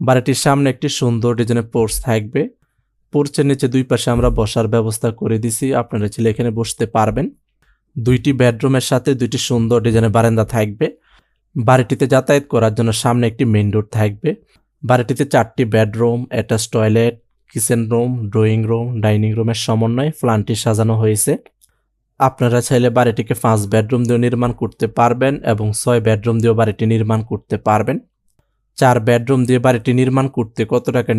বাড়িটির সামনে একটি সুন্দর ডিজাইনের পোর্চ থাকবে। পোর্চের নিচে দুই পাশে আমরা বসার ব্যবস্থা করে দিছি। আপনারা ছেলে এখানে বসতে পারবেন। দুইটি বেডরুমের সাথে দুইটি সুন্দর ডিজাইনের বারান্দা থাকবে। বাড়িটিতে যাতায়াত করার জন্য সামনে একটি মেইন রোড থাকবে। বাড়িটিতে চারটি bedroom attach toilet kitchen room drawing room dining রুমের সমন্বয়ে প্ল্যানটি সাজানো হয়েছে। আপনারা চাইলে বাড়িটিকে পাঁচ বেডরুম দিয়েও নির্মাণ করতে পারবেন এবং ছয় বেডরুম দিয়েও বাড়িটি নির্মাণ করতে পারবেন। চার বেডরুম দিয়ে বাড়িটি নির্মাণ করতে কত টাকা